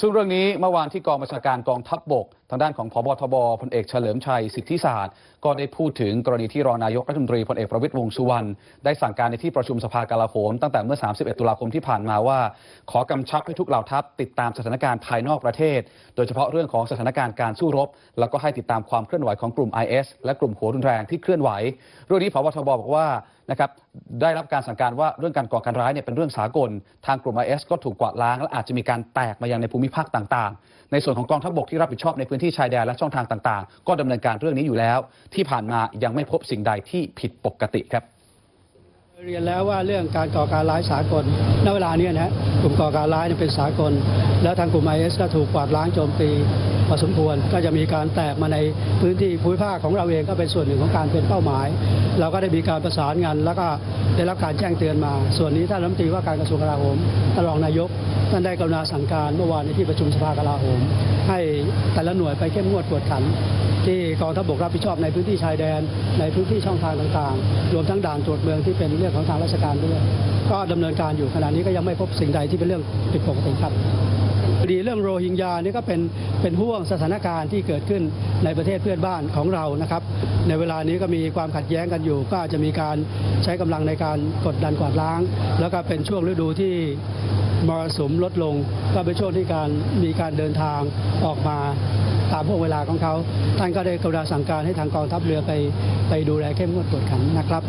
ซึ่งเรื่องนี้เมื่อวานที่กองบัญชาการกองทัพบบก ทางด้านของพบทบพลเอกเฉลิมชัยสิทธิศาสตร์ ก็ได้พูดถึงกรณีที่รองนายกรัฐมนตรีพลเอกประวิตรวงษ์สุวรรณได้สั่งการในที่ประชุมสภากลาโหมตั้งแต่เมื่อ 31 ตุลาคมที่ผ่านมาว่า ขอกำชับให้ทุกเหล่าทัพติดตามสถานการณ์ภายนอกประเทศ โดยเฉพาะเรื่องของสถานการณ์การสู้รบ แล้วก็ให้ติดตามความเคลื่อนไหวของกลุ่ม IS และกลุ่มหัวรุนแรงที่เคลื่อนไหวเรื่องนี้พบทบบอกว่านะครับได้รับการสั่งการว่าเรื่องการก่อการร้ายเนี่ยเป็นเรื่องสากล ทางกลุ่ม IS ก็ถูกกวาดล้างและอาจจะมีการแตกมายังในภูมิภาคต่าง ๆ ในส่วนของกองทัพบกที่รับผิดชอบในพื้นที่ชายแดนและช่องทางต่างๆ ก็ดำเนินการเรื่องนี้อยู่แล้ว ที่ผ่านมายังไม่พบสิ่งใดที่ผิดปกติครับเรียนแล้วว่าเรื่องการก่อการร้ายสากล ณ เวลาเนี้นะฮะกลุ่มก่อการร้ายเป็นสากล แล้วทางกลุ่มไอเอสก็ถูกกวาดล้างโจมตีพอสมควร ก็จะมีการแตกมาในพื้นที่ภูมิภาคของเราเองก็เป็นส่วนหนึ่งของการเป็นเป้าหมาย เราก็ได้มีการประสานงานแล้วก็ได้รับการแจ้งเตือนมา ส่วนนี้ท่านรัฐมนตรีว่าการกระทรวงกลาโหมท่านรองนายกท่านได้กรุณาสั่งการเมื่อวานในที่ประชุมสภากลาโหม ให้ แต่ละหน่วยไปเข้มงวดกวดขันที่กองทัพบกรับผิดชอบในพื้นที่ชายแดน ในพื้นที่ช่องทางต่างๆ รวมทั้งด่านตรวจเมืองที่เป็นเรื่องของทางราชการด้วย ก็ดำเนินการอยู่ขณะนี้ก็ยังไม่พบสิ่งใดที่เป็นเรื่องผิดปกติครับ คดีเรื่องโรฮิงญานี่ก็เป็นเป็นห่วงสถานการณ์ที่เกิดขึ้นในประเทศเพื่อนบ้านของเรานะครับ ในเวลานี้ก็มีความขัดแย้งกันอยู่ ก็อาจจะมีการใช้กำลังในการกดดันกวาดล้าง แล้วก็เป็นช่วงฤดูที่มรสุมลดลง ก็เป็นช่วงที่การมีการเดินทางออกมาตามพวกเวลาของเขา ท่านก็ได้กรุณาสั่งการให้ทางกองทัพเรือไปไปดูแลเข้มงวดกวดขันนะครับ